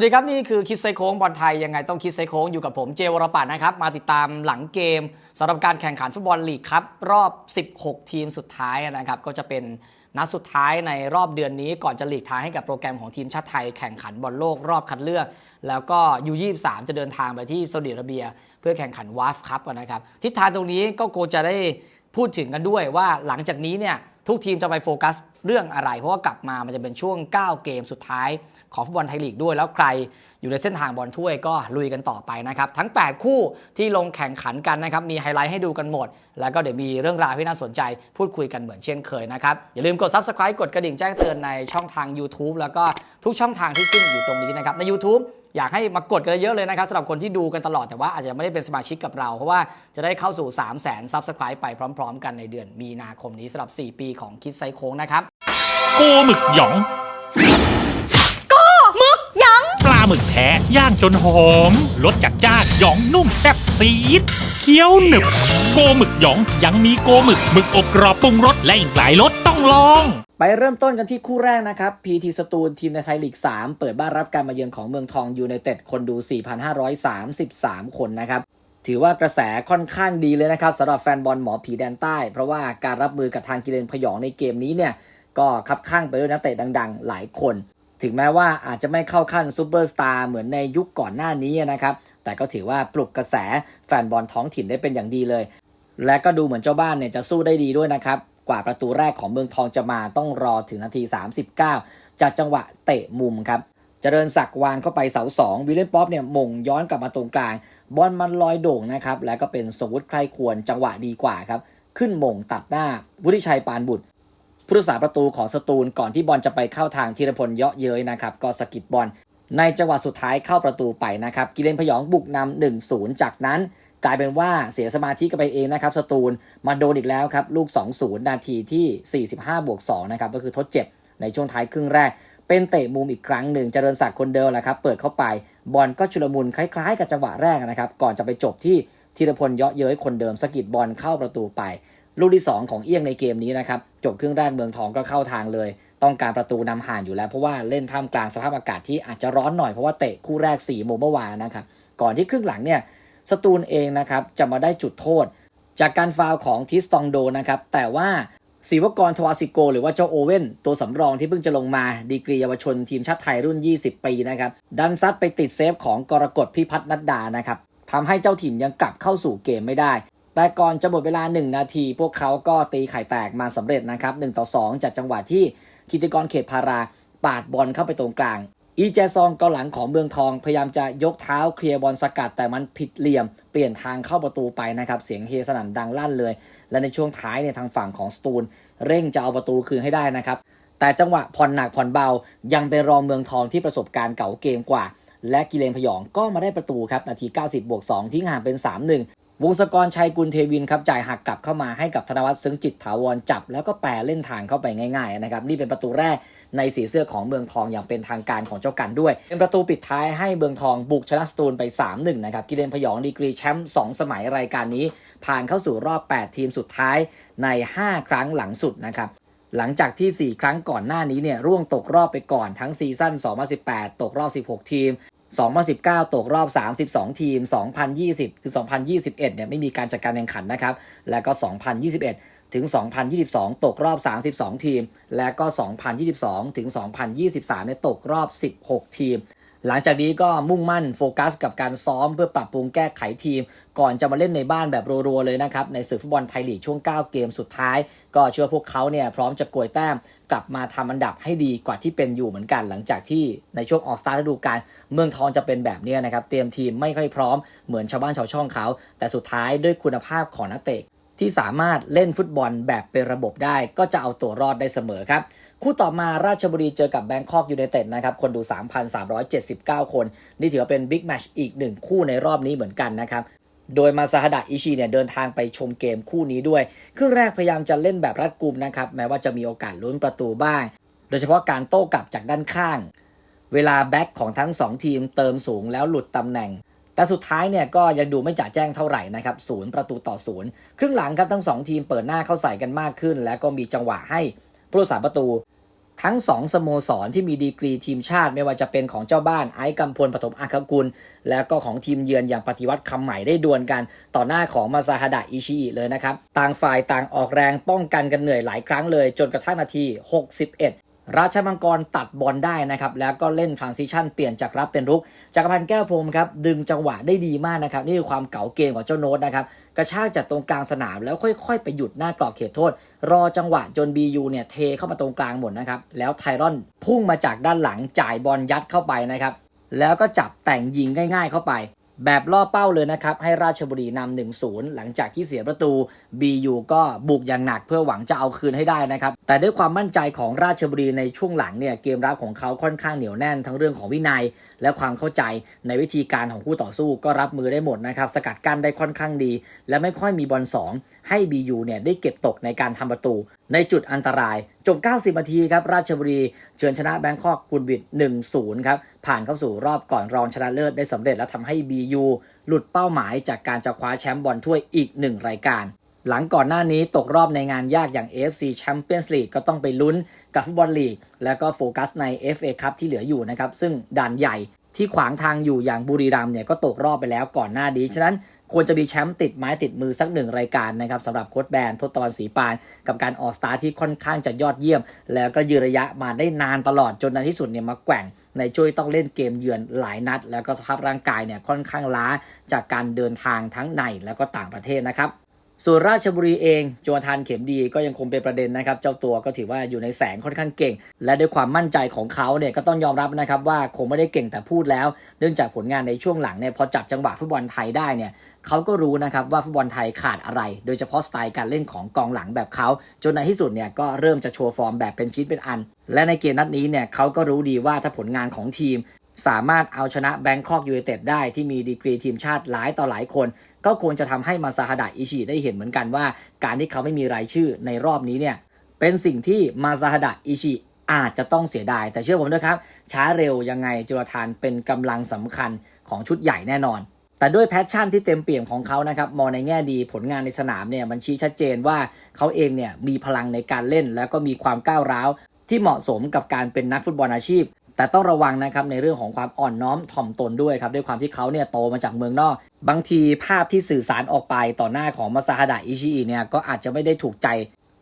วัสดีครับ นี่คือคิดไซโค้งบอลไทย ยังไงต้องคิดไซโค้งอยู่กับผมเจวรปัตน์นะครับ มาติดตามหลังเกมสำหรับการแข่งขันฟุตบอลลีกครับ รอบ 16 ทีมสุดท้ายนะครับ ก็จะเป็นนัดสุดท้ายในรอบเดือนนี้ก่อนจะหลีกทางให้กับโปรแกรมของทีมชาติไทยแข่งขันบอลโลกรอบคัดเลือก แล้วก็ยู23จะเดินทางไปที่ซาอุดิอาระเบีย เพื่อแข่งขันวาฟคัพนะครับทิศทางตรงนี้ก็โกจะได้พูดถึงกันด้วยว่าหลังจากนี้เนี่ยทุกทีมจะไปโฟกัสเรื่องอะไร เพราะว่ากลับมามันจะเป็นช่วง 9 เกมสุดท้าย ของฟุตบอลไทยลีกด้วย แล้วใครอยู่ในเส้นทางบอลถ้วยก็ลุยกันต่อไปนะครับ ทั้ง 8 คู่ที่ลงแข่งขันกันนะครับ มีไฮไลท์ให้ดูกันหมด แล้วก็เดี๋ยวมีเรื่องราวที่น่าสนใจพูดคุยกันเหมือนเช่นเคยนะครับ อย่าลืมกด Subscribe กดกระดิ่งแจ้งเตือนในช่องทาง YouTube แล้วก็ทุกช่องทางที่ขึ้นอยู่ตรงนี้นะครับใน YouTube อยากให้มากดกันเยอะเลยนะครับสำหรับคนที่ดูกันตลอดแต่ว่าอาจจะไม่ได้เป็นสมาชิกกับเรา เพราะว่าจะได้เข้าสู่ 3 0 0 0 0 0 Subscribe ไปพร้อม ๆ กันในเดือนมีนาคมนี้สำหรับ 4 ปีของคิดไซโค้งนะครับ โกหมึกหยอง หมึกแท้ย่างจนหอมรสจัดจ้านหยองนุ่มแซ่บซีดเคี้ยวหนึบ โกหมึกหยองยังมีโกหมึกหมึกอบกรอบปรุงรสและอีกหลายรสต้องลอง ไปเริ่มต้นกันที่คู่แรกนะครับพีทีสตูลทีมในไทยลีก 3 เปิดบ้านรับการมาเยือนของเมืองทองยูไนเต็ดคนดู 4,533 คนนะครับถือว่ากระแสค่อนข้างดีเลยนะครับสำหรับแฟนบอลหมอผีแดนใต้ เพราะว่าการรับมือกับทางกิเลนพยองในเกมนี้เนี่ยก็คับข้างไปด้วยนักเตะดัง ๆ หลายคน ถึงแม้ว่าอาจจะไม่เข้าขั้นซูเปอร์สตาร์เหมือนในยุคก่อนหน้านี้นะครับ แต่ก็ถือว่าปลุกกระแสแฟนบอลท้องถิ่นได้เป็นอย่างดีเลย และก็ดูเหมือนเจ้าบ้านเนี่ยจะสู้ได้ดีด้วยนะครับ กว่าประตูแรกของเมืองทองจะมาต้องรอถึงนาที 39 จากจังหวะเตะมุมครับเจริญศักดิ์วางเข้าไปเสาสองวิลเลนป๊อปเนี่ยมงย้อนกลับมาตรงกลาง บอลมันลอยโด่งนะครับ แล้วก็เป็นสมวุฒิใครควรจังหวะดีกว่าครับ ขึ้นมงตัดหน้าวุฒิชัยปานบุตร ผู้รักษาประตูของสตูลก่อนที่บอลจะไปเข้าทางธีรพลเยาะเย้ยนะครับก็สกิดบอลในจังหวะสุดท้ายเข้าประตูไปนะครับกิเลนพยองบุกนำ1-0 จากนั้น กลายเป็นว่าเสียสมาธิกันไปเองนะครับสตูลมาโดนอีกแล้วครับลูก 2-0 นาทีที่ 45 บวก2นะครับก็คือทดเจ็บในช่วงท้ายครึ่งแรก เป็นเตะมุมอีกครั้งหนึ่งเจริญศักดิ์คนเดิมแหละครับเปิดเข้าไปบอลก็ชุลมุนคล้ายๆ กับจังหวะแรกนะครับก่อนจะไปจบที่ธีรพลเยาะเย้ยคนเดิมสกิดบอลเข้าประตูไป ลูกที่ 2 ของเอี้ยงในเกมนี้นะครับจบครึ่งแรกเมืองทองก็เข้าทางเลย ต้องการประตูนำห่างอยู่แล้ว เพราะว่าเล่นท่ามกลางสภาพอากาศที่อาจจะร้อนหน่อยเพราะว่าเตะคู่แรก4ี่โมงเมื่อวานนะครับก่อนที่ครึ่งหลังเนี่ยสตูลเองนะครับจะมาได้จุดโทษ จากการฟาวของทิสตองโดนะครับแต่ว่าศิวกรทวาสิโก หรือว่าเจ้าโอเว่น ตัวสำรองที่เพิ่งจะลงมาดีกรีเยาวชนทีมชาติไทยรุ่น 20 ปีนะครับดันซัดไปติดเซฟของกรกฎพิพัฒน์นัดดานะครับทำให้เจ้าถิ่นยังกลับเข้าสู่เกมไม่ได้ แต่ก่อนจะหมดเวลา 1 นาที พวกเขาก็ตีไข่แตกมาสำเร็จนะครับ1ต่อ 2 จากจังหวะที่กิติกรเขตพาราปาดบอลเข้าไปตรงกลาง อีแจซองเกาหลังของเมืองทอง พยายามจะยกเท้าเคลียร์บอลสกัดแต่มันผิดเหลี่ยม เปลี่ยนทางเข้าประตูไปนะครับ เสียงเฮสนั่นดังลั่นเลย และในช่วงท้ายเนี่ยทางฝั่งของสตูล เร่งจะเอาประตูคืนให้ได้นะครับแต่จังหวะผ่อนหนักผ่อนเบายังเป็นรองเมืองทองที่ประสบการณ์เก่าเกมกว่า และกิเลนพยองก็มาได้ประตูครับนาที 90 บวก 2ทิ้งห่างเป็น 3-1 วงศกรชัยกุลเทวินครับจ่ายหักกลับเข้ามาให้กับธนวัฒน์ซึ้งจิตถาวรจับ แล้วก็แปรเล่นทางเข้าไปง่ายๆนะครับนี่เป็นประตูแรกในสีเสื้อของเมืองทองอย่างเป็นทางการของเจ้ากันด้วย เป็นประตูปิดท้ายให้เมืองทองบุกชนะสตูลไป 3-1นะครับกิเลนพยองดีกรีแชมป์2สมัยรายการนี้ ผ่านเข้าสู่รอบ 8 ทีมสุดท้ายใน 5 ครั้งหลังสุดนะครับหลังจากที่ 4 ครั้งก่อนหน้านี้เนี่ยร่วงตกรอบไปก่อนทั้งซีซั่น2018 ตกรอบ 16 ทีม 2019 ตกรอบ 32 ทีม 2020 คือ 2021 เนี่ยไม่มีการจัดการแข่งขันนะครับ แล้วก็ 2021 ถึง 2022 ตกรอบ 32 ทีม แล้วก็ 2022 ถึง 2023 เนี่ยตกรอบ 16 ทีม หลังจากนี้ก็มุ่งมั่นโฟกัสกับการซ้อมเพื่อปรับปรุงแก้ไขทีม ก่อนจะมาเล่นในบ้านแบบรัวๆเลยนะครับ ในศึกฟุตบอลไทยลีกช่วง 9 เกมสุดท้าย ก็เชื่อพวกเขาเนี่ยพร้อมจะโกยแต้มกลับมาทำอันดับให้ดีกว่าที่เป็นอยู่เหมือนกัน หลังจากที่ในช่วงออกสตาร์ทฤดูกาลเมืองทองจะเป็นแบบนี้นะครับเตรียมทีมไม่ค่อยพร้อมเหมือนชาวบ้านชาวช่องเขา แต่สุดท้ายด้วยคุณภาพของนักเตะที่สามารถเล่นฟุตบอลแบบเป็นระบบได้ ก็จะเอาตัวรอดได้เสมอครับ คู่ต่อมาราชบุรีเจอกับแบงคอกยูไนเต็ดนะครับ คนดู 3,379 คน นี่ถือว่าเป็นบิ๊กแมชอีกหนึ่งคู่ในรอบนี้เหมือนกันนะครับ โดยมาซาฮดะอิชิเนี่ยเดินทางไปชมเกมคู่นี้ด้วย ครึ่งแรกพยายามจะเล่นแบบรัดกุมนะครับ แม้ว่าจะมีโอกาสลุ้นประตูบ้าง โดยเฉพาะการโต้กลับจากด้านข้าง เวลาแบ็กของทั้ง 2 ทีมเติมสูงแล้วหลุดตำแหน่งแต่สุดท้ายเนี่ยก็ยังดูไม่จ่าแจ้งเท่าไหร่นะครับศูนย์ประตูต่อศูนย์ครึ่งหลังครับทั้ง 2 ทีมเปิดหน้าเข้าใส่กันมากขึ้น แล้วก็มีจังหวะให้ผู้รักษาประตู ทั้งสองสโมสรที่มีดีกรีทีมชาติ ไม่ว่าจะเป็นของเจ้าบ้านไอ้กำพลปฐมอาคกุล แล้วก็ของทีมเยือนอย่างปฏิวัติคำใหม่ได้ดวลกัน ต่อหน้าของมาซาฮดะอิชิอิเลยนะครับ ต่างฝ่ายต่างออกแรงป้องกันกันเหนื่อยหลายครั้งเลย จนกระทั่งนาที 61 ราชมังกรตัดบอลได้นะครับ แล้วก็เล่นทรานซิชันเปลี่ยนจากรับเป็นรุกจักรพันธ์แก้วพรมครับ ดึงจังหวะได้ดีมากนะครับ นี่คือความเก๋าเกมของเจ้าโน้ตนะครับ กระชากจากตรงกลางสนามแล้วค่อยๆ ไปหยุดหน้ากรอบเขตโทษ รอจังหวะจน BU เนี่ยเทเข้ามาตรงกลางหมดนะครับ แล้วไทรอนพุ่งมาจากด้านหลังจ่ายบอลยัดเข้าไปนะครับแล้วก็จับแต่งยิงง่าย ๆ เข้าไป แบบล่อเป้าเลยนะครับ ให้ราชบุรีนำ1-0หลังจากที่เสียประตู BU ก็บุกอย่างหนักเพื่อหวังจะเอาคืนให้ได้นะครับ แต่ด้วยความมั่นใจของราชบุรีในช่วงหลังเนี่ยเกมรับของเขาค่อนข้างเหนียวแน่นทั้งเรื่องของวินัย และความเข้าใจในวิธีการของคู่ต่อสู้ก็รับมือได้หมดนะครับ สกัดกั้นได้ค่อนข้างดี และไม่ค่อยมีบอล2ให้ BU เนี่ยได้เก็บตกในการทำประตู ในจุดอันตราย จบ 90 นาทีครับ ราชบุรีเชิญชนะแบงคอกบุลบิด1-0 ครับ ผ่านเข้าสู่รอบก่อนรองชนะเลิศได้สำเร็จและทำให้ BU หลุดเป้าหมายจากการจะคว้าแชมป์บอลถ้วยอีกหนึ่งรายการหลังก่อนหน้านี้ตกรอบในงานยากอย่าง AFC Champions League ก็ต้องไปลุ้นกับฟุตบอลลีก แล้วก็โฟกัสใน FA Cup ที่เหลืออยู่นะครับ ซึ่งด่านใหญ่ที่ขวางทางอยู่อย่างบุรีรัมย์เนี่ยก็ตกรอบไปแล้วก่อนหน้านี้ ฉะนั้น ควรจะมีแชมป์ติดไม้ติดมือสักหนึ่งรายการนะครับสำหรับโค้ชแบนทศตวรรณศรีปาน กับการออกสตาร์ทที่ค่อนข้างจะยอดเยี่ยม แล้วก็ยืนระยะมาได้นานตลอดจนในที่สุดเนี่ยมาแกว่งในช่วยต้องเล่นเกมเยือนหลายนัด แล้วก็สภาพร่างกายเนี่ยค่อนข้างล้าจากการเดินทางทั้งในแล้วก็ต่างประเทศนะครับ ส่วนราชบุรีเองโจทานเข็มดีก็ยังคงเป็นประเด็นนะครับ เจ้าตัวก็ถือว่าอยู่ในแสงค่อนข้างเก่ง และด้วยความมั่นใจของเขาเนี่ยก็ต้องยอมรับนะครับว่าคงไม่ได้เก่งแต่พูดแล้ว เนื่องจากผลงานในช่วงหลังเนี่ยพอจับจังหวะฟุตบอลไทยได้เนี่ยเขาก็รู้นะครับว่าฟุตบอลไทยขาดอะไร โดยเฉพาะสไตล์การเล่นของกองหลังแบบเขา จนในที่สุดเนี่ยก็เริ่มจะโชว์ฟอร์มแบบเป็นชิ้นเป็นอัน และในเกมนัดนี้เนี่ยเขาก็รู้ดีว่าถ้าผลงานของทีม สามารถเอาชนะแบงคอกยู i นเต็ดได้ที่มีดีกรีทีมชาติหลายต่อหลายคน ก็ควรจะทำให้มาซาฮาดะอิชิได้เห็นเหมือนกันว่า การที่เขาไม่มีรายชื่อในรอบนี้เนี่ยเป็นสิ่งที่มาซาฮาดะอิชิอาจจะต้องเสียดาย แต่เชื่อผมด้วยครับ ช้าเร็วยังไงจุลธานเป็นกำลังสำคัญของชุดใหญ่แน่นอน แต่ด้วยแพชชั่นที่เต็มเปี่ยมของเขานะครับมองในแง่ดีผลงานในสนามเนี่ยมันชี้ชัดเจนว่าเขาเองเนี่ยมีพลังในการเล่น แล้วก็มีความก้าวร้าวที่เหมาะสมกับการเป็นนักฟุตบอลอาชีพ แต่ต้องระวังนะครับในเรื่องของความอ่อนน้อมถ่อมตนด้วยครับด้วยความที่เขาเนี่ยโตมาจากเมืองนอก บางทีภาพที่สื่อสารออกไปต่อหน้าของมาซาฮาดะอิชิอิเนี่ยก็อาจจะไม่ได้ถูกใจ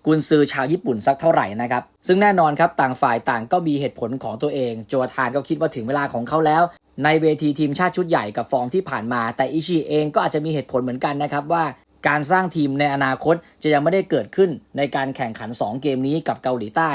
กุนซือชาวญี่ปุ่นสักเท่าไหร่นะครับ ซึ่งแน่นอนครับต่างฝ่ายต่างก็มีเหตุผลของตัวเอง โจทานก็คิดว่าถึงเวลาของเขาแล้ว ในเวทีทีมชาติชุดใหญ่กับฟอร์มที่ผ่านมา แต่อิชิเองก็อาจจะมีเหตุผลเหมือนกันนะครับว่าการสร้างทีมในอนาคตจะยังไม่ได้เกิดขึ้นในการแข่งขัน 2 เกมนี้กับเกาหลีใต้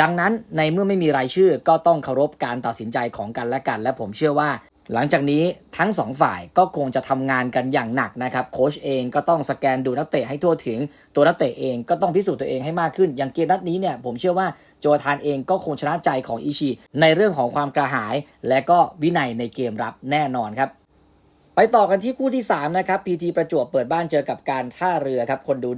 ดังนั้นในเมื่อไม่มีรายชื่อก็ต้องเคารพการตัดสินใจของกันและกัน และผมเชื่อว่า หลังจากนี้ทั้งสองฝ่ายก็คงจะทำงานกันอย่างหนักนะครับโค้ชเองก็ต้องสแกนดูนักเตะให้ทั่วถึง ตัวนักเตะเองก็ต้องพิสูจน์ตัวเองให้มากขึ้น อย่างเกมนัดนี้เนี่ยผมเชื่อว่าโจทานเองก็คงชนะใจของอิชิในเรื่องของความกระหาย และก็วินัยในเกมรับแน่นอนครับ ไปต่อกันที่คู่ที่ 3 นะครับ PT ประจวบเปิดบ้านเจอกับการท่าเรือครับ คนดู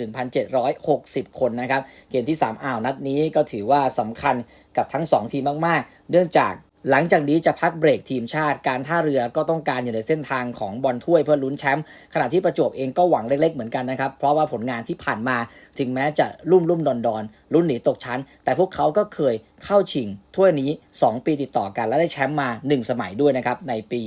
1,760 คนนะครับ เกมที่ 3 อ้าว นัดนี้ก็ถือว่าสำคัญกับทั้ง 2 ทีมมาก ๆ เนื่องจาก หลังจากนี้จะพักเบรกทีมชาติ การท่าเรือก็ต้องการอยู่ในเส้นทางของบอลถ้วยเพื่อลุ้นแชมป์ขณะที่ประจวบเองก็หวังเล็กๆเหมือนกันนะครับ เพราะว่าผลงานที่ผ่านมาถึงแม้จะลุ่มลุ่มดอนดอนรุ่นหนีตกชั้น แต่พวกเขาก็เคยเข้าชิงถ้วยนี้ 2 ปีติดต่อกันและได้แชมป์มา 1 สมัยด้วยนะครับ ในปี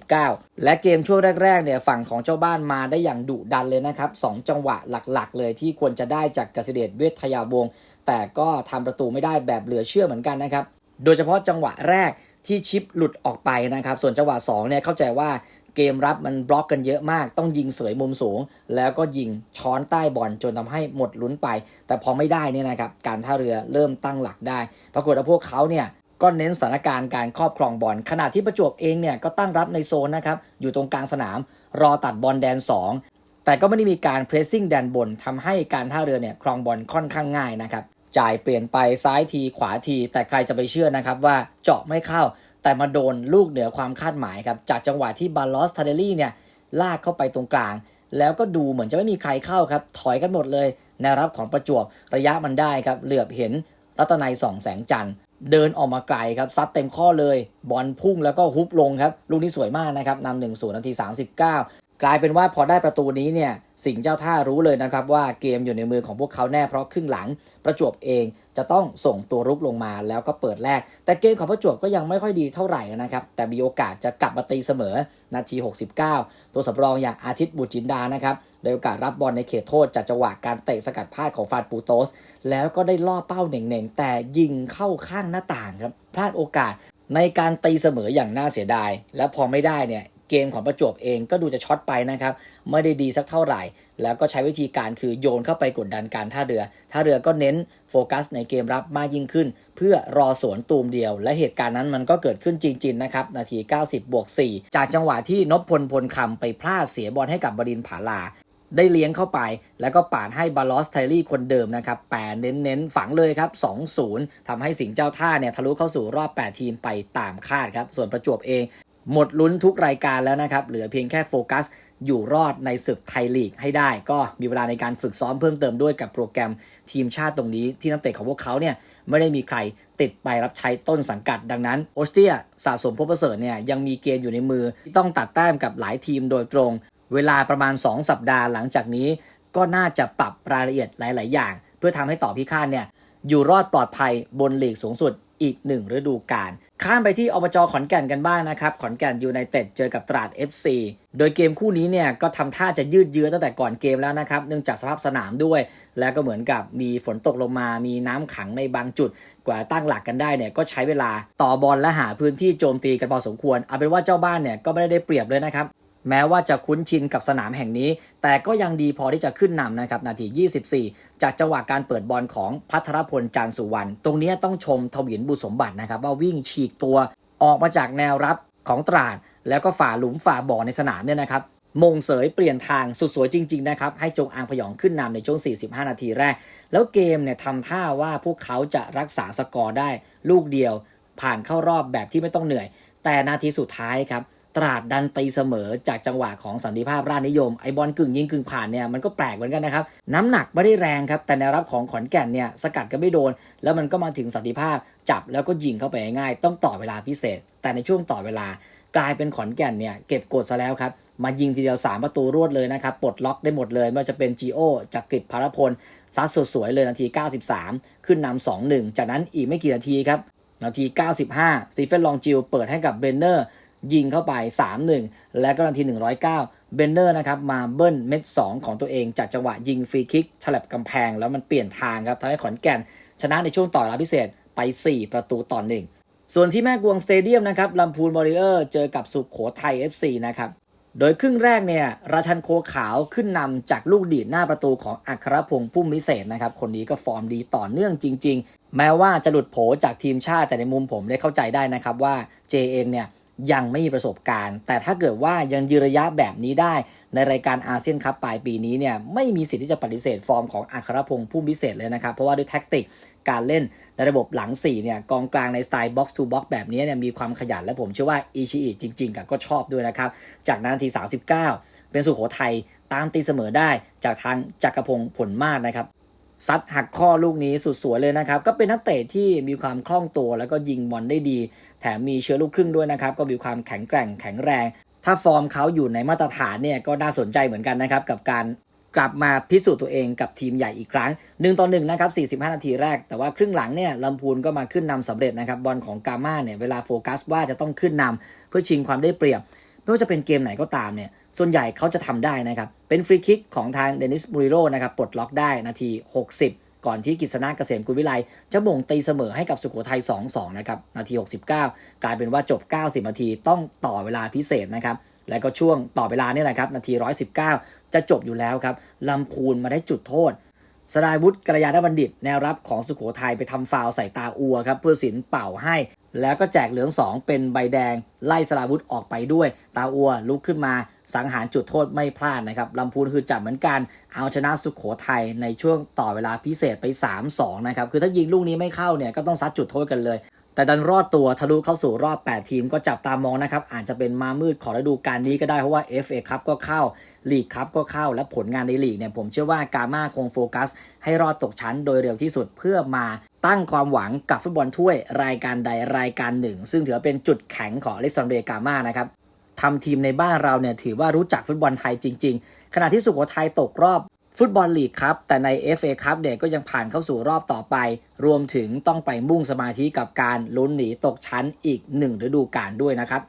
2019 และเกมช่วงแรกๆเนี่ยฝั่งของเจ้าบ้านมาได้อย่างดุดันเลยนะครับสองจังหวะหลักๆ เลยที่ควรจะได้จากกสิเดชเวทยาวงศ์แต่ก็ทำประตูไม่ได้แบบเหลือเชื่อเหมือนกันนะครับ โดยเฉพาะจังหวะแรกที่ชิปหลุดออกไปนะครับ ส่วนจังหวะ2เนี่ยเข้าใจว่าเกมรับมันบล็อกกันเยอะมาก ต้องยิงเสยมุมสูง แล้วก็ยิงช้อนใต้บอลจนทำให้หมดลุ้นไป แต่พอไม่ได้เนี่ยนะครับการท่าเรือเริ่มตั้งหลักได้ ปรากฏว่าพวกเขาเนี่ยก็เน้นสถานการณ์การครอบครองบอลขณะที่ประจวบเองเนี่ยก็ตั้งรับในโซนนะครับอยู่ตรงกลางสนาม รอตัดบอลแดน 2 แต่ก็ไม่ได้มีการเพรสซิ่งแดนบนทำให้การท่าเรือเนี่ยครองบอลค่อนข้างง่ายนะครับ จ่ายเปลี่ยนไปซ้ายทีขวาที แต่ใครจะไปเชื่อนะครับว่าเจาะไม่เข้า แต่มาโดนลูกเหนือความคาดหมายครับ จากจังหวะที่บาลอสทาเดลี่เนี่ยลากเข้าไปตรงกลาง แล้วก็ดูเหมือนจะไม่มีใครเข้าครับ ถอยกันหมดเลยแนวรับของประจวบระยะมันได้ครับ เหลือบเห็นรัตนัยสองแสงจันทร์เดินออกมาไกลครับซัดเต็มข้อเลย บอลพุ่งแล้วก็ฮุบลงครับ ลูกนี้สวยมากนะครับนำหนึ่งศูนย์นาที 39 กลายเป็นว่าพอได้ประตูนี้เนี่ยสิงห์เจ้าท่ารู้เลยนะครับว่าเกมอยู่ในมือของพวกเขาแน่เพราะครึ่งหลังประจวบเองจะต้องส่งตัวรุกลงมาแล้วก็เปิดแรก แต่เกมของประจวบก็ยังไม่ค่อยดีเท่าไหร่นะครับ แต่มีโอกาสจะกลับมาตีเสมอนาที 69 ตัวสำรองอย่างอาทิตย์บุจินดานะครับได้โอกาสรับบอลในเขตโทษจากจังหวะการเตะสกัดพลาดของฟานปูโตส แล้วก็ได้ล่อเป้าเหน่งๆ แต่ยิงเข้าข้างหน้าต่างครับพลาดโอกาสในการตีเสมออย่างน่าเสียดาย และพอไม่ได้เนี่ย เกมของประจวบเองก็ดูจะช็อตไปนะครับ ไม่ได้ดีสักเท่าไหร่ แล้วก็ใช้วิธีการคือโยนเข้าไปกดดันการท่าเรือ ท่าเรือก็เน้นโฟกัสในเกมรับมากยิ่งขึ้น เพื่อรอสวนตูมเดียว และเหตุการณ์นั้นมันก็เกิดขึ้นจริง ๆ นะครับ นาที 90บวก4จากจังหวะที่นพพลพลคำไปพลาดเสียบอลให้กับบดินผาลาได้เลี้ยงเข้าไป แล้วก็ปาดให้บาลอสไทลี่คนเดิมนะครับแปรเน้นๆ ฝังเลยครับ 2-0ทำให้สิงห์เจ้าท่าเนี่ยทะลุเข้าสู่รอบ 8 ทีมไปตามคาดครับ ส่วนประจวบเอง หมดลุ้นทุกรายการแล้วนะครับ เหลือเพียงแค่โฟกัส อยู่รอดในศึกไทยลีกให้ได้ ก็มีเวลาในการฝึกซ้อมเพิ่มเติมด้วยกับโปรแกรมทีมชาติตรงนี้ ที่นักเตะของพวกเขาเนี่ยไม่ได้มีใครติดไปรับใช้ต้นสังกัดดังนั้นโอสเตียสะสมพบประเสริฐเนี่ยยังมีเกมอยู่ในมือที่ต้องตัดแต้มกับหลายทีมโดยตรง เวลาประมาณ 2 สัปดาห์หลังจากนี้ ก็น่าจะปรับรายละเอียดหลาย ๆ อย่าง เพื่อทำให้ต่อพิฆาตเนี่ยอยู่รอดปลอดภัยบนลีกสูงสุด อีกหนึ่งฤดูกาลข้ามไปที่อบจขอนแก่นกันบ้างนะครับ ขอนแก่นยูไนเต็ดเจอกับตราด FC โดยเกมคู่นี้เนี่ยก็ทำท่าจะยืดเยื้อตั้งแต่ก่อนเกมแล้วนะครับ เนื่องจากสภาพสนามด้วย แล้วก็เหมือนกับมีฝนตกลงมา มีน้ำขังในบางจุด กว่าตั้งหลักกันได้เนี่ยก็ใช้เวลาต่อบอลและหาพื้นที่โจมตีกันพอสมควร เอาเป็นว่าเจ้าบ้านเนี่ยก็ไม่ได้เปรียบเลยนะครับ แม้ว่าจะคุ้นชินกับสนามแห่งนี้ แต่ก็ยังดีพอที่จะขึ้นนำนะครับนาที 24 จากจังหวะการเปิดบอลของพัทรพลจานสุวรรณตรงนี้ต้องชมทวินบุสมบัตินะครับ ว่าวิ่งฉีกตัวออกมาจากแนวรับของตราด แล้วก็ฝ่าหลุมฝ่าบ่อในสนามเนี่ยนะครับมงเสยเปลี่ยนทางสุดสวยจริง ๆ นะครับ ให้จงอางพยองขึ้นนำในช่วง 45 นาทีแรก แล้วเกมเนี่ยทำท่าว่าพวกเขาจะรักษาสกอร์ได้ ลูกเดียวผ่านเข้ารอบแบบที่ไม่ต้องเหนื่อย แต่นาทีสุดท้ายครับ ตราดดันตีเสมอจากจังหวะของสันติภาพราชนิยมไอบอลกึ่งยิงกึ่งผ่านเนี่ยมันก็แปลกเหมือนกันนะครับ น้ำหนักไม่ได้แรงครับ แต่แนวรับของขอนแก่นเนี่ยสกัดก็ไม่โดน แล้วมันก็มาถึงสันติภาพจับแล้วก็ยิงเข้าไปง่าย ต้องต่อเวลาพิเศษ แต่ในช่วงต่อเวลากลายเป็นขอนแก่นเนี่ยเก็บกดซะแล้วครับมายิงทีเดียว 3 ประตูรวดเลยนะครับ ปลดล็อกได้หมดเลย ไม่ว่าจะเป็นจีโอจากกริดพารพลซัดสวยๆเลยนาที 93 ขึ้นนำ2-1 จากนั้นอีกไม่กี่นาทีครับ นาที 95สตีเฟนลองจิลเปิดให้กับเบนเนอร์ ยิงเข้าไป 3-1 และก็นาที 109 เบนเนอร์นะครับมาเบิ้ลเม็ด 2 ของตัวเอง จากจังหวะยิงฟรีคิกฉลับกำแพง แล้วมันเปลี่ยนทางครับทำให้ขอนแก่น ชนะในช่วงต่อเวลาพิเศษไป 4 ประตูต่อ1ส่วนที่แม่กวงสเตเดียมนะครับลำพูนบอริเออร์เจอกับสุขโขทัย FC นะครับโดยครึ่งแรกเนี่ยราชันโคขาวขึ้นนำจากลูกดีดหน้าประตูของอัครพงษ์พุ่มวิเศษนะครับ คนนี้ก็ฟอร์มดีต่อเนื่องจริง ๆ แม้ว่าจะหลุดโผจากทีมชาติแต่ในมุมผมได้เข้าใจได้นะครับว่า JN เนี่ย ยังไม่มีประสบการณ์ แต่ถ้าเกิดว่ายังยืนระยะแบบนี้ได้ ในรายการอาเซียนคัพปลายปีนี้เนี่ยไม่มีสิทธิ์ที่จะปฏิเสธฟอร์มของอัครพงษ์พุ่มวิเศษเลยนะครับ เพราะว่าด้วยแท็กติกการเล่นในระบบหลัง 4 เนี่ย กองกลางในสไตล์ box to box แบบนี้เนี่ยมีความขยันและผมเชื่อว่าอิชิอิจริง ๆก,ก็ชอบด้วยนะครับ จากนั้นนาที 39 เป็นสุโขทัยตามตีเสมอได้จากทางจักรพงศ์ผลมากนะครับซัดหักข้อลูกนี้สุดสวยเลยนะครับ ก็เป็นนักเตะที่มีความคล่องตัวแล้วก็ยิงบอลได้ดี แถมมีเชื้อลูกครึ่งด้วยนะครับ ก็มีความแข็งแกร่งแข็งแรง ถ้าฟอร์มเขาอยู่ในมาตรฐานเนี่ยก็น่าสนใจเหมือนกันนะครับ กับการกลับมาพิสูจน์ตัวเองกับทีมใหญ่อีกครั้ง1ต่อ1นะครับ 45 นาทีแรก แต่ว่าครึ่งหลังเนี่ยลำพูนก็มาขึ้นนำสำเร็จนะครับ บอลของกาม่าเนี่ยเวลาโฟกัสว่าจะต้องขึ้นนำเพื่อชิงความได้เปรียบ ไม่ว่าจะเป็นเกมไหนก็ตามเนี่ย ส่วนใหญ่เขาจะทำได้นะครับ เป็นฟรีคิกของทางเดนิสบูริโรนะครับ ปลดล็อกได้นาที 60 ก่อนที่กฤษณะเกษมกุลวิไลจะบ่งตีเสมอให้กับสุโขทัย 2-2 นะครับ นาที 69 กลายเป็นว่าจบ 90 นาทีต้องต่อเวลาพิเศษนะครับ และก็ช่วงต่อเวลานี่แหละครับ นาที 119 จะจบอยู่แล้วครับลำพูนมาได้จุดโทษ สดายวุฒิกระยาณบัณฑิต แนวรับของสุโขทัยไปทำฟาวใส่ตาอัวครับเพื่อสินเป่าให้ แล้วก็แจกเหลืองสองเป็นใบแดง ไล่สราวุธออกไปด้วย ตาอัวลุกขึ้นมาสังหารจุดโทษไม่พลาดนะครับลำพูนคือจับเหมือนกันเอาชนะสุขโขทัยในช่วงต่อเวลาพิเศษไป 3-2 นะครับ คือถ้ายิงลูกนี้ไม่เข้าเนี่ยก็ต้องซัดจุดโทษกันเลย แต่ดันรอดตัวทะลุเข้าสู่รอบ 8 ทีมก็จับตามองนะครับ อาจจะเป็นมามืดของฤดูกาลนี้ก็ได้เพราะว่า FA ครับก็เข้าลีกครับก็เข้าและผลงานในลีกเนี่ยผมเชื่อว่ากาม่าคงโฟกัส ให้รอดตกชั้นโดยเร็วที่สุดเพื่อมาตั้งความหวังกับฟุตบอลถ้วยรายการใดรายการหนึ่ง ซึ่งถือเป็นจุดแข็งของอเล็กซานเดรกาม่านะครับทำทีมในบ้านเราเนี่ยถือว่ารู้จักฟุตบอลไทยจริง ๆ ขณะที่สุโขทัยตกรอบ ฟุตบอลลีกครับ แต่ใน FA ครับเด็กก็ยังผ่านเข้าสู่รอบต่อไป รวมถึงต้องไปมุ่งสมาธิกับการลุ้นหนีตกชั้นอีกหนึ่งฤดูกาลด้วยนะครับ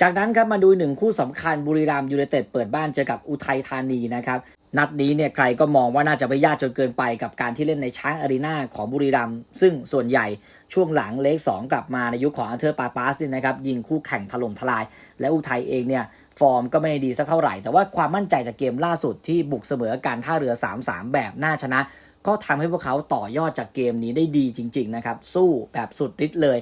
จากนั้นครับมาดูหนึ่งคู่สำคัญบุรีรัมยูไนเต็ดเปิดบ้านเจอกับอุทัยธานีนะครับนัดนี้เนี่ยใครก็มองว่าน่าจะไม่ยากจนเกินไปกับการที่เล่นในช้างอารีนาของบุรีรัมซึ่งส่วนใหญ่ช่วงหลังเลข2กลับมาในยุคของอันเทอร์ปาปาสนี่นะครับยิงคู่แข่งถล่มทลาย และอุทัยเองเนี่ยฟอร์มก็ไม่ดีสักเท่าไหร่ แต่ว่าความมั่นใจจากเกมล่าสุดที่บุกเสมอการท่าเรือ 3-3 แบบน่าชนะ ก็ทำให้พวกเขาต่อยอดจากเกมนี้ได้ดีจริง ๆ นะครับ สู้แบบสุดฤทธิ์เลย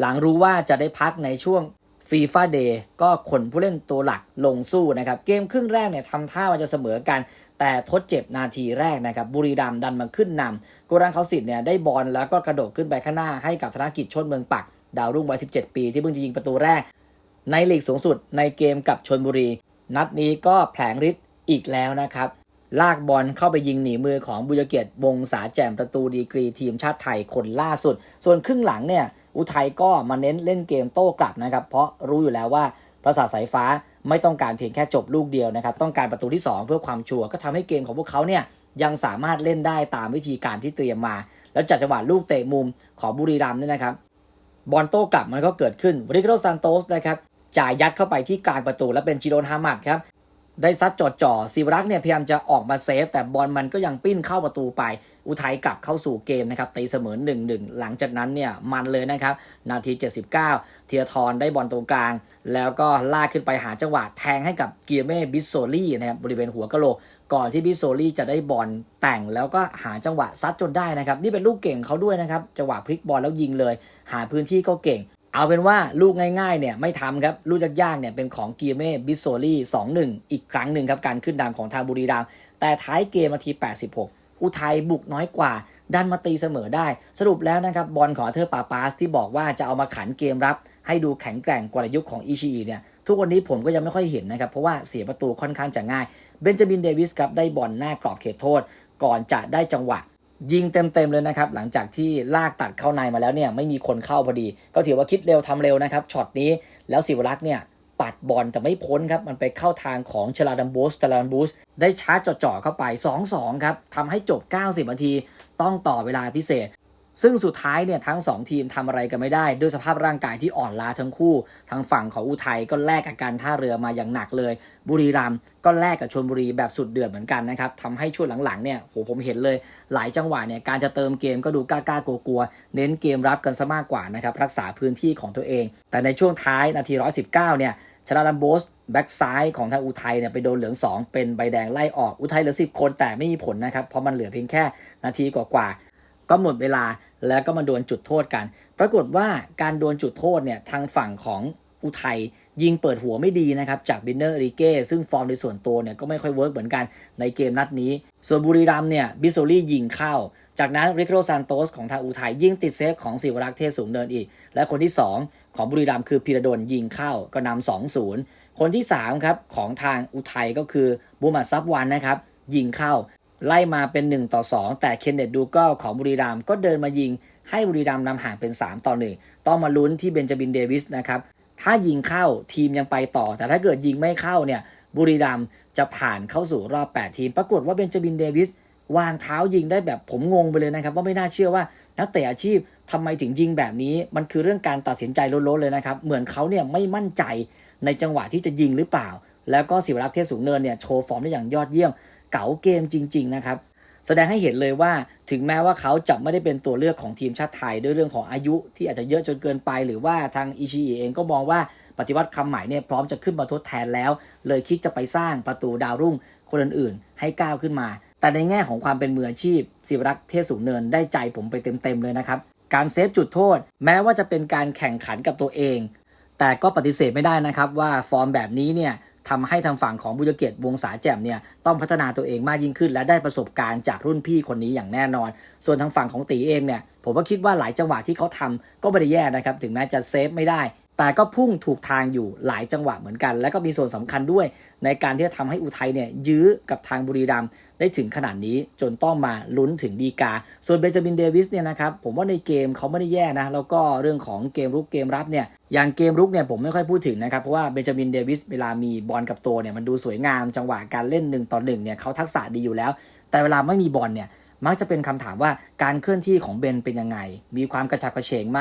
หลังรู้ว่าจะได้พักในช่วง ฟีฟ่าเดย์ก็ขนผู้เล่นตัวหลักลงสู้นะครับ เกมครึ่งแรกเนี่ยทำท่าว่าจะเสมอกัน แต่ทดเจ็บนาทีแรกนะครับ บุรีรัมดันมาขึ้นนำโกรังเขาสิทธิ์เนี่ยได้บอลแล้วก็กระโดดขึ้นไปข้างหน้าให้กับธนกิจชนเมืองปัก ดาวรุ่งวัย 17 ปีที่เพิ่งจะยิงประตูแรก ในลีกสูงสุดในเกมกับชนบุรี นัดนี้ก็แผลงฤทธิ์อีกแล้วนะครับลากบอลเข้าไปยิงหนีมือของบุญเกียรติวงศาแจ่มประตูดีกรีทีมชาติไทยคนล่าสุด ส่วนครึ่งหลังเนี่ย อุทัยก็มาเน้นเล่นเกมโต้กลับนะครับ เพราะรู้อยู่แล้วว่าประสาทสายฟ้าไม่ต้องการเพียงแค่จบลูกเดียวนะครับ ต้องการประตูที่ 2 เพื่อความชัวร์ก็ทำให้เกมของพวกเขาเนี่ยยังสามารถเล่นได้ตามวิธีการที่เตรียมมา แล้วจากจังหวะลูกเตะมุมของบุรีรัมย์เนี่ยนะครับบอลโต้กลับมันก็เกิดขึ้นริกโรซานโตสนะครับจ่ายยัดเข้าไปที่กลางประตูและเป็นจิโรนฮามัดครับ ได้ซัดจ่อจ่อๆศิวรักษ์เนี่ยพยายามจะออกมาเซฟ แต่บอลมันก็ยังปิ้นเข้าประตูไป อุทัยกลับเข้าสู่เกมนะครับตีเสมอ1-1หลังจากนั้นเนี่ยมันเลยนะครับ นาที 79 เทียทรได้บอลตรงกลาง แล้วก็ลากขึ้นไปหาจังหวะแทงให้กับเกียร์เม่บิสโซลี่นะครับบริเวณหัวกะโหลกก่อนที่บิสโซลี่จะได้บอลแต่งแล้วก็หาจังหวะซัดจนได้นะครับ นี่เป็นลูกเก่งเขาด้วยนะครับจังหวะพลิกบอลแล้วยิงเลย หาพื้นที่ก็เก่ง เอาเป็นว่าลูกง่ายๆเนี่ยไม่ทำครับ ลูกยากๆเนี่ยเป็นของกีเม่บิสโซลี่2-1อีกครั้งหนึ่งครับ การขึ้นนำของทางบุรีรัมย์แต่ท้ายเกมนาที 86 อุทัยบุกน้อยกว่า ดันมาตีเสมอได้ สรุปแล้วนะครับบอลของเธอปาปาสที่บอกว่าจะเอามาขันเกมรับ ให้ดูแข็งแกร่งกว่ายุคของอิชิอิเนี่ยทุกวันนี้ผมก็ยังไม่ค่อยเห็นนะครับ เพราะว่าเสียประตูค่อนข้างจะง่ายเบนจามินเดวิสครับได้บอลหน้ากรอบเขตโทษ ก่อนจะได้จังหวะ ยิงเต็มๆเลยนะครับหลังจากที่ลากตัดเข้าในมาแล้วเนี่ยไม่มีคนเข้าพอดี ก็ถือว่าคิดเร็วทำเร็วนะครับช็อตนี้แล้วสิวรักษ์เนี่ยปัดบอลแต่ไม่พ้นครับ มันไปเข้าทางของเชลาดัมบูสเชลาดัมบูสได้ชาร์จจ่อๆเข้าไป 2-2 ครับทำให้จบ 90 นาที ต้องต่อเวลาพิเศษ ซึ่งสุดท้ายเนี่ยทั้ง 2 ทีมทำอะไรกันไม่ได้ ด้วยสภาพร่างกายที่อ่อนล้าทั้งคู่ ทางฝั่งของอุทัยก็แลกกับการท่าเรือมาอย่างหนักเลย บุรีรัมย์ก็แลกกับชนบุรีแบบสุดเดือดเหมือนกันนะครับทำให้ช่วงหลังๆเนี่ยโหผมเห็นเลย หลายจังหวะเนี่ยการจะเติมเกมก็ดูกล้าๆกลัวๆเน้นเกมรับกันซะมากกว่านะครับรักษาพื้นที่ของตัวเอง แต่ในช่วงท้ายนาที 119 เนี่ยชนาลัมโบสแบ็กซ้ายของทางอุทัยเนี่ยไปโดนเหลือง 2 เป็นใบแดงไล่ออกอุทัยเหลือ 10 คนแต่ไม่มีผลนะครับ เพราะมันเหลือเพียงแค่นาทีกว่า ก็หมดเวลาแล้วก็มาดวลจุดโทษกัน ปรากฏว่าการดวลจุดโทษเนี่ยทางฝั่งของอุทัยยิงเปิดหัวไม่ดีนะครับ จากบินเนอร์ริเก้ซึ่งฟอร์มในส่วนตัวเนี่ยก็ไม่ค่อยเวิร์กเหมือนกันในเกมนัดนี้ ส่วนบุรีรัมเนี่ยบิโซลี่ยิงเข้า จากนั้นริโกโรซานโตสของทางอุทัยยิงติดเซฟของศิวรักษ์เทศสูงเนินอีก และคนที่ 2 ของบุรีรัมคือพีระดลยิงเข้าก็นำ2-0 คนที่3ครับของทางอุทัยก็คือบูมัดซับวันนะครับยิงเข้า ไล่มาเป็น 1 ต่อ 2 แต่เคนเนตดูก็ของบุรีรัมก็เดินมายิงให้บุรีรัมนำห่างเป็น 3 ต่อ 1 ต้องมาลุ้นที่เบนจามินเดวิสนะครับ ถ้ายิงเข้าทีมยังไปต่อ แต่ถ้าเกิดยิงไม่เข้าเนี่ยบุรีรัมจะผ่านเข้าสู่รอบ 8 ทีม ปรากฏว่าเบนจามินเดวิสวางเท้ายิงได้แบบผมงงไปเลยนะครับ ว่าไม่น่าเชื่อว่านักเตะอาชีพทำไมถึงยิงแบบนี้ มันคือเรื่องการตัดสินใจล้นๆเลยนะครับ เหมือนเขาเนี่ยไม่มั่นใจในจังหวะที่จะยิงหรือเปล่า แล้วก็ศิวรักษ์เทศสูงเนินเนี่ยโชว์ฟอร์มได้อย่างยอดเยี่ยม เก๋าเกมจริง ๆ นะครับ แสดงให้เห็นเลยว่าถึงแม้ว่าเขาจะไม่ได้เป็นตัวเลือกของทีมชาติไทย ด้วยเรื่องของอายุที่อาจจะเยอะจนเกินไป หรือว่าทางอิชิเองก็มองว่าปฏิวัติคำใหม่เนี่ยพร้อมจะขึ้นมาทดแทนแล้ว เลยคิดจะไปสร้างประตูดาวรุ่งคนอื่นๆ ให้ก้าวขึ้นมา แต่ในแง่ของความเป็นมืออาชีพศิวรักษ์เทศสูงเนินได้ใจผมไปเต็มๆเลยนะครับการเซฟจุดโทษ แม้ว่าจะเป็นการแข่งขันกับตัวเอง แต่ก็ปฏิเสธไม่ได้นะครับว่าฟอร์มแบบนี้เนี่ย ทำให้ทางฝั่งของบุญเกียรติวงศาแจ่มเนี่ยต้องพัฒนาตัวเองมากยิ่งขึ้น และได้ประสบการณ์จากรุ่นพี่คนนี้อย่างแน่นอน ส่วนทางฝั่งของตีเองเนี่ยผมก็คิดว่าหลายจังหวะที่เขาทำก็ไม่ได้แย่นะครับถึงแม้จะเซฟไม่ได้ แต่ก็พุ่งถูกทางอยู่หลายจังหวะเหมือนกัน และก็มีส่วนสำคัญด้วย ในการที่จะทำให้อุทัยเนี่ยยื้อกับทางบุรีรัมย์ได้ถึงขนาดนี้จนต้องมาลุ้นถึงดีกา ส่วนเบนจามินเดวิสเนี่ยนะครับผมว่าในเกมเขาไม่ได้แย่นะ แล้วก็เรื่องของเกมรุกเกมรับเนี่ยอย่างเกมรุกเนี่ยผมไม่ค่อยพูดถึงนะครับ เพราะว่าเบนจามินเดวิสเวลามีบอลกับตัวเนี่ยมันดูสวยงามจังหวะการเล่นหนึ่งต่อหนึ่งเนี่ยเขาทักษะดีอยู่แล้ว แต่เวลาไม่มีบอลเนี่ย มักจะเป็นคำถามว่าการเคลื่อนที่ของเบนเป็นยังไง มีความกระฉับกระเฉงไหม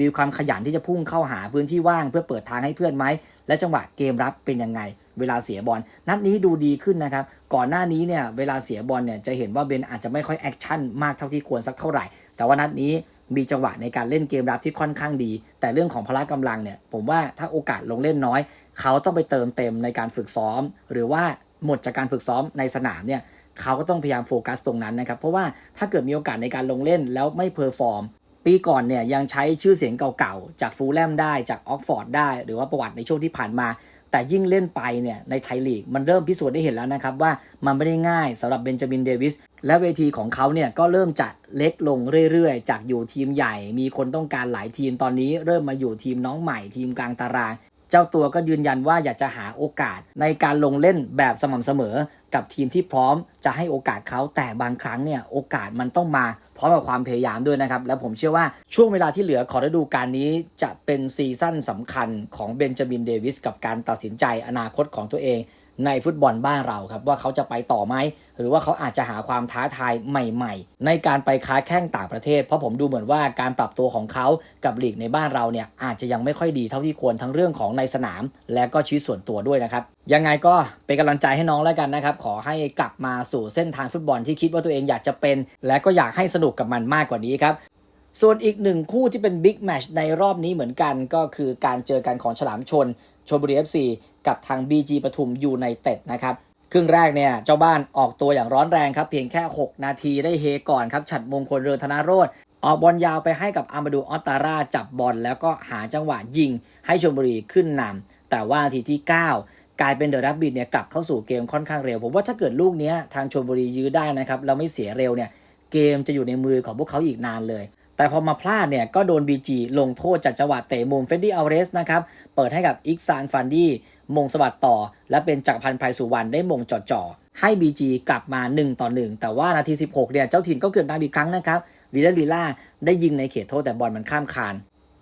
มีความขยันที่จะพุ่งเข้าหาพื้นที่ว่างเพื่อเปิดทางให้เพื่อนไหม และจังหวะเกมรับเป็นยังไง เวลาเสียบอล นัดนี้ดูดีขึ้นนะครับ ก่อนหน้านี้เนี่ยเวลาเสียบอลเนี่ยจะเห็นว่าเบนอาจจะไม่ค่อยแอคชั่นมากเท่าที่ควรสักเท่าไหร่ แต่ว่านัดนี้มีจังหวะในการเล่นเกมรับที่ค่อนข้างดี แต่เรื่องของพละกำลังเนี่ยผมว่าถ้าโอกาสลงเล่นน้อย เขาต้องไปเติมเต็มในการฝึกซ้อม หรือว่าหมดจากการฝึกซ้อมในสนามเนี่ย เขาก็ต้องพยายามโฟกัสตรงนั้นนะครับ เพราะว่าถ้าเกิดมีโอกาสในการลงเล่นแล้วไม่เพอร์ฟอร์มปีก่อนเนี่ยยังใช้ชื่อเสียงเก่าๆ จากฟูลแลมได้จากออกฟอร์ดได้ หรือว่าประวัติในช่วงที่ผ่านมา แต่ยิ่งเล่นไปเนี่ยในไทยลีก มันเริ่มพิสูจน์ได้เห็นแล้วนะครับว่ามันไม่ได้ง่ายสำหรับเบนจามินเดวิสและเวทีของเขาเนี่ยก็เริ่มจะเล็กลงเรื่อยๆ จากอยู่ทีมใหญ่ มีคนต้องการหลายทีมตอนนี้ เริ่มมาอยู่ทีมน้องใหม่ทีมกลางตาราง เจ้าตัวก็ยืนยันว่าอยากจะหาโอกาสในการลงเล่นแบบสม่ำเสมอกับทีมที่พร้อมจะให้โอกาสเขาแต่บางครั้งเนี่ยโอกาสมันต้องมาพร้อมกับความพยายามด้วยนะครับ และผมเชื่อว่าช่วงเวลาที่เหลือของฤดูกาลนี้จะเป็นซีซั่นสำคัญของเบนจามินเดวิสกับการตัดสินใจอนาคตของตัวเอง ในฟุตบอลบ้านเราครับว่าเขาจะไปต่อไหมหรือว่าเขาอาจจะหาความท้าทายใหม่ ๆ ในการไปค้าแข้งต่างประเทศ เพราะผมดูเหมือนว่าการปรับตัวของเขากับลีกในบ้านเราเนี่ยอาจจะยังไม่ค่อยดีเท่าที่ควรทั้งเรื่องของในสนาม และก็ชีวิตส่วนตัวด้วยนะครับยังไงก็เป็นกำลังใจให้น้องแล้วกันนะครับขอให้กลับมาสู่เส้นทางฟุตบอลที่คิดว่าตัวเองอยากจะเป็น และก็อยากให้สนุกกับมันมากกว่านี้ครับส่วนอีกหนึ่งคู่ที่เป็นบิ๊กแมชในรอบนี้เหมือนกันก็คือการเจอกันของฉลามชน ชลบุรี FC กับทาง BG ปทุมยูไนเต็ดนะครับครึ่งแรกเนี่ยเจ้าบ้านออกตัวอย่างร้อนแรงครับ เพียงแค่ 6 นาทีได้เฮก่อนครับฉัดมงคลเรือธนาโรธออกบอลยาวไปให้กับอามาดูออตตาราจับบอลแล้วก็หาจังหวะยิงให้ชลบุรีขึ้นนำแต่ว่านาทีที่ 9 กลายเป็นเดอะรับบิดเนี่ยกลับเข้าสู่เกมค่อนข้างเร็ว ผมว่าถ้าเกิดลูกนี้ทางชลบุรียื้อได้นะครับแล้วไม่เสียเร็วเนี่ยเกมจะอยู่ในมือของพวกเขาอีกนานเลย แต่พอมาพลาดเนี่ยก็โดน BG ลงโทษจากจังหวะเตะมุมเฟดดี้อัลเรสนะครับ เปิดให้กับอิกซานฟันดี้มงสวัสดต่อ และเป็นจักรพันธ์ไพรสุวรรณได้มงจ่อๆให้ BG กลับมา 1 ต่อ 1 แต่ว่านาที 16 เนี่ย เจ้าถิ่นก็เกิดมาอีกครั้งนะครับวิลเลลีล่าได้ยิงในเขตโทษแต่บอลมันข้ามคาน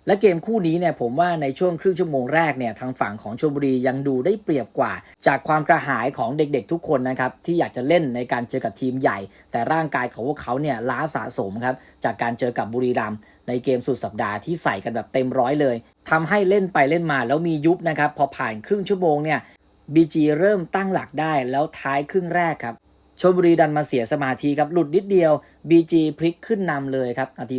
และเกมคู่นี้เนี่ยผมว่าในช่วงครึ่งชั่วโมงแรกเนี่ยทางฝั่งของชลบุรียังดูได้เปรียบกว่า จากความกระหายของเด็กๆทุกคนนะครับที่อยากจะเล่นในการเจอกับทีมใหญ่ แต่ร่างกายของพวกเขาเนี่ยล้าสะสมครับจากการเจอกับบุรีรัมย์ในเกมสุดสัปดาห์ที่ใส่กันแบบเต็มร้อยเลยทำให้เล่นไปเล่นมาแล้วมียุบนะครับพอผ่านครึ่งชั่วโมงเนี่ยบีจีเริ่มตั้งหลักได้แล้วท้ายครึ่งแรกครับ ชลบุรีดันมาเสียสมาธิครับ หลุดนิดเดียว BG พลิกขึ้นนำเลยครับ นาที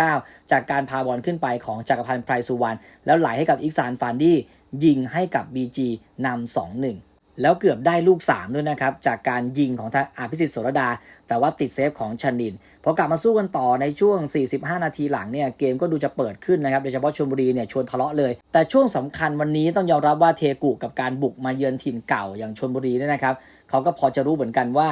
39 จากการพาบอลขึ้นไปของจักรพันธ์ไพรสุวรรณแล้วไหลให้กับอิกซานฟานดี้ยิงให้กับ BG นำ2-1 แล้วเกือบได้ลูก 3 ด้วยนะครับ จากการยิงของทางอภิสิทธิ์โสรดา แต่ว่าติดเซฟของชันดินพอกลับมาสู้กันต่อในช่วง 45 นาทีหลังเนี่ยเกมก็ดูจะเปิดขึ้นนะครับ โดยเฉพาะชลบุรีเนี่ยชวนทะเลาะเลย แต่ช่วงสำคัญวันนี้ต้องยอมรับว่าเทกุกับการบุกมาเยือนถิ่นเก่าอย่างชลบุรีเนี่ยนะครับเขาก็พอจะรู้เหมือนกันว่า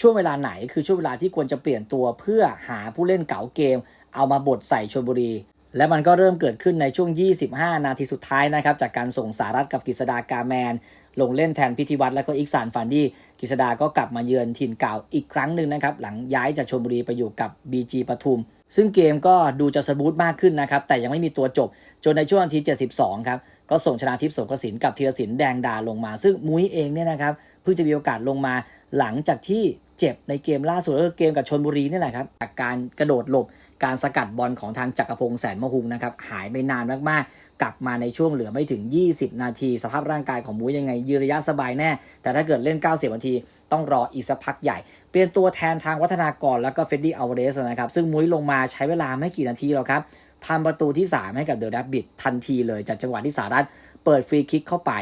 ช่วงเวลาไหนคือช่วงเวลาที่ควรจะเปลี่ยนตัวเพื่อหาผู้เล่นเก่าเกม เอามาบดใส่ชลบุรีและมันก็เริ่มเกิดขึ้นในช่วง 25 นาทีสุดท้ายนะครับ จากการส่งสารัตกับกฤษดากาแมน ลงเล่นแทนพิธีวัตรและก็อิกซานฟันดี้กฤษดาก็กลับมาเยือนถิ่นเก่าอีกครั้งหนึ่งนะครับ หลังย้ายจากชลบุรีไปอยู่กับ BG ปทุม ซึ่งเกมก็ดูจะสมูทมากขึ้นนะครับ แต่ยังไม่มีตัวจบ จนในช่วงนาที 72 ครับ ก็ส่งชนะทิพย์สงกระสินกับธีรศิลป์แดงดาลงมา ซึ่งมุ้ยเองเนี่ยนะครับเพิ่งจะมีโอกาสลงมาหลังจากที่เจ็บในเกมล่าสุดก็คือเกมกับชนบุรีนี่แหละครับจากการกระโดดหลบการสกัดบอลของทางจักรพงษ์แสนมะฮุงนะครับหายไปนานมากๆ กลับมาในช่วงเหลือไม่ถึง 20 นาที สภาพร่างกายของมุ้ยยังไงยืนระยะสบายแน่ แต่ถ้าเกิดเล่น 90 นาที ต้องรออีกสักพักใหญ่ เปลี่ยนตัวแทนทางวัฒนากรแล้วก็เฟดดี้อัลเรสนะครับ ซึ่งมุ้ยลงมาใช้เวลาไม่กี่นาทีหรอกครับทำประตูที่ 3 ให้กับเดอะดับบิดทันทีเลยจากจังหวะที่สารัตเปิดฟรีคิกเข้าไป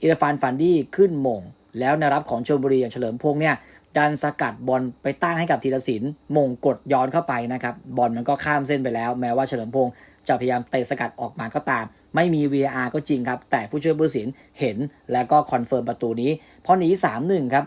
อิรฟานฟันดี้ขึ้นมงแล้วในรับของชลบุรีอย่างเฉลิมพงษ์เนี่ย ดันสกัดบอลไปตั้งให้กับธีรศิลป์มงกดย้อนเข้าไปนะครับบอลมันก็ข้ามเส้นไปแล้ว แม้ว่าเฉลิมพงษ์จะพยายามเตะสกัดออกมาก็ตาม ไม่มี VAR ก็จริงครับ แต่ผู้ช่วยผู้สินเห็นแล้วก็คอนเฟิร์มประตูนี้พอหนี3-1ครับ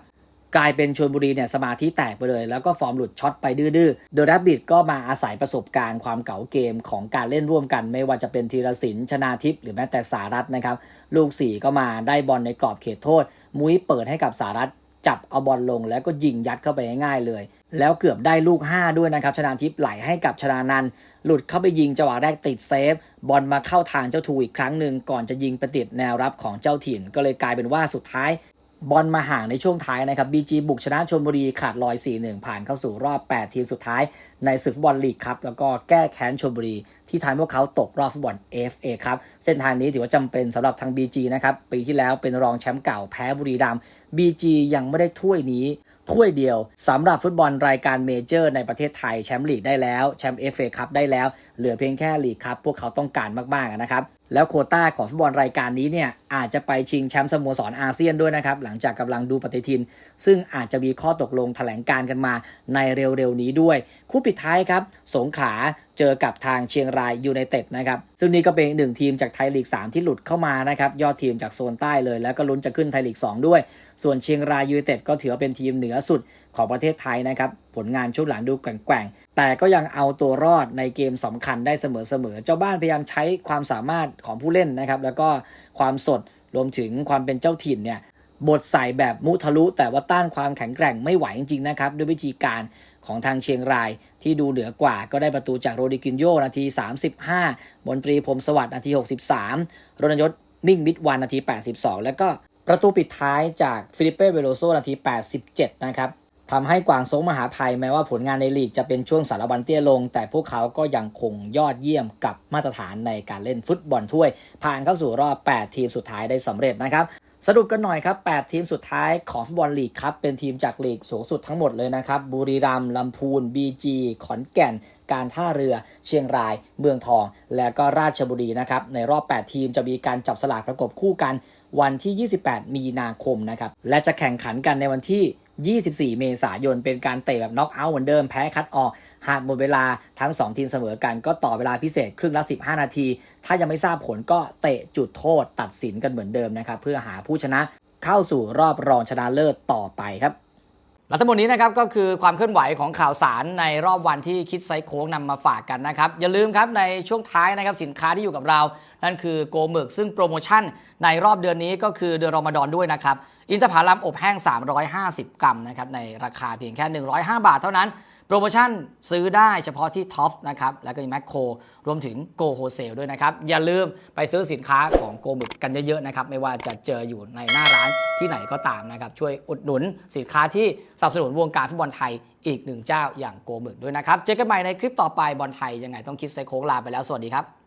กลายเป็นชลบุรีเนี่ยสมาธิแตกไปเลย แล้วก็ฟอร์มหลุดช็อตไปดื้อๆเดอะแรบบิทก็มาอาศัยประสบการณ์ความเก๋าเกมของการเล่นร่วมกัน ไม่ว่าจะเป็นธีรศิลป์ชนาทิพย์หรือแม้แต่สารัตนะครับ ลูกสี่ก็มาได้บอลในกรอบเขตโทษ มุ้ยเปิดให้กับสารัต จับเอาบอลลงแล้วก็ยิงยัดเข้าไปง่ายๆเลย แล้วเกือบได้ลูก 5 ด้วยนะครับชนาทิพย์ไหลให้กับชนานันหลุดเข้าไปยิงจังหวะแรกติดเซฟ บอลมาเข้าทางเจ้าทูอีกครั้งหนึ่งก่อนจะยิงไปติดแนวรับของเจ้าถิ่น ก็เลยกลายเป็นว่าสุดท้าย บอลมาห่างในช่วงท้ายนะครับ BG บุกชนะชลบุรีขาดลอย 4-1 ผ่านเข้าสู่รอบ 8 ทีมสุดท้ายในศึกฟุตบอลลีกครับแล้วก็แก้แค้นชลบุรี ที่ทำให้พวกเขาตกรอบฟุตบอล FA ครับเส้นทางนี้ถือว่าจำเป็นสำหรับทาง BG นะครับปีที่แล้วเป็นรองแชมป์เก่าแพ้บุรีรัมย์ BG ยังไม่ได้ถ้วยนี้ถ้วยเดียวสำหรับฟุตบอลรายการเมเจอร์ในประเทศไทยแชมป์ลีกได้แล้วแชมป์ FA คัพได้แล้ว เหลือเพียงแค่ลีกครับพวกเขาต้องการมากๆนะครับแล้วโคต้าของฟุตบอลรายการนี้เนี่ยอาจจะไปชิงแชมป์สโมสรอาเซียนด้วยนะครับ หลังจากกำลังดูปฏิทิน ซึ่งอาจจะมีข้อตกลงแถลงการกันมาในเร็วๆนี้ด้วย คู่ปิดท้ายครับ สงขลาเจอกับทางเชียงรายยูไนเต็ดนะครับ ซึ่งนี่ก็เป็นอีกหนึ่งทีมจากไทยลีก 3 ที่หลุดเข้ามานะครับ ยอดทีมจากโซนใต้เลย แล้วก็ลุ้นจะขึ้นไทยลีก 2 ด้วย ส่วนเชียงรายยูไนเต็ดก็ถือว่าเป็นทีมเหนือสุดของประเทศไทยนะครับ ผลงานช่วงหลังดูแกว่งๆ แต่ก็ยังเอาตัวรอดในเกมสำคัญได้เสมอๆ เจ้าบ้านพยายามใช้ความสามารถของผู้เล่นนะครับ แล้วก็ ความสด รวมถึงความเป็นเจ้าถิ่นเนี่ยบทใส่แบบมุทะลุ แต่ว่าต้านความแข็งแกร่งไม่ไหวจริงๆนะครับ ด้วยวิธีการของทางเชียงรายที่ดูเหนือกว่าก็ได้ประตูจากโรดิกินโยนาที 35บนตรีพรมสวัสดิ์นาที 63 รณยศมิ่งมิดวันนาที 82 แล้วก็ประตูปิดท้ายจากฟิลิปเป้เวโลโซนาที 87 นะครับ ทำให้กวางซงมหาภัยแม้ว่าผลงานในลีกจะเป็นช่วงสารบันเตี้ยลง แต่พวกเขาก็ยังคงยอดเยี่ยมกับมาตรฐานในการเล่นฟุตบอลถ้วย ผ่านเข้าสู่รอบ 8 ทีมสุดท้ายได้สำเร็จนะครับสรุปกันหน่อยครับ 8 ทีมสุดท้ายของฟุตบอลลีกครับ เป็นทีมจากลีกสูงสุดทั้งหมดเลยนะครับ บุรีรัมย์ลำพูน BG ขอนแก่น การท่าเรือ เชียงราย เมืองทอง และก็ราชบุรีนะครับ ในรอบ 8 ทีมจะมีการจับสลากประกบคู่กัน วันที่ 28 มีนาคมนะครับ และจะแข่งขันกันในวันที่ 24 เมษายน เป็นการเตะแบบน็อกเอาท์เหมือนเดิมแพ้คัดออก หากหมดเวลาทั้ง 2 ทีมเสมอกันก็ต่อเวลาพิเศษครึ่งละ 15 นาที ถ้ายังไม่ทราบผลก็เตะจุดโทษตัดสินกันเหมือนเดิมนะครับเพื่อหาผู้ชนะเข้าสู่รอบรองชนะเลิศต่อไปครับ และทั้งหมดนี้นะครับก็คือความเคลื่อนไหวของข่าวสารในรอบวันที่คิดไซส์โค้งนำมาฝากกันนะครับ อย่าลืมครับในช่วงท้ายนะครับสินค้าที่อยู่กับเรา นั่นคือโกหมึกซึ่งโปรโมชั่นในรอบเดือนนี้ก็คือเดือนรอมฎอนด้วยนะครับ อินทผลัมอบแห้ง 350 กรัมนะครับในราคาเพียงแค่ 105 บาทเท่านั้น โปรโมชั่นซื้อได้เฉพาะที่ท็อปนะครับ แล้วก็มีแมคโครรวมถึงโกโฮเซลด้วยนะครับ อย่าลืมไปซื้อสินค้าของโกหมึกกันเยอะๆนะครับ ไม่ว่าจะเจออยู่ในหน้าร้านที่ไหนก็ตามนะครับ ช่วยอุดหนุนสินค้าที่สนับสนุนวงการฟุตบอลไทยอีกหนึ่งเจ้าอย่างโกหมึกด้วยนะครับ เจอกันใหม่ในคลิปต่อไปบอลไทยยังไงต้องคิดไซโค้งลาไปแล้วสวัสดีครับ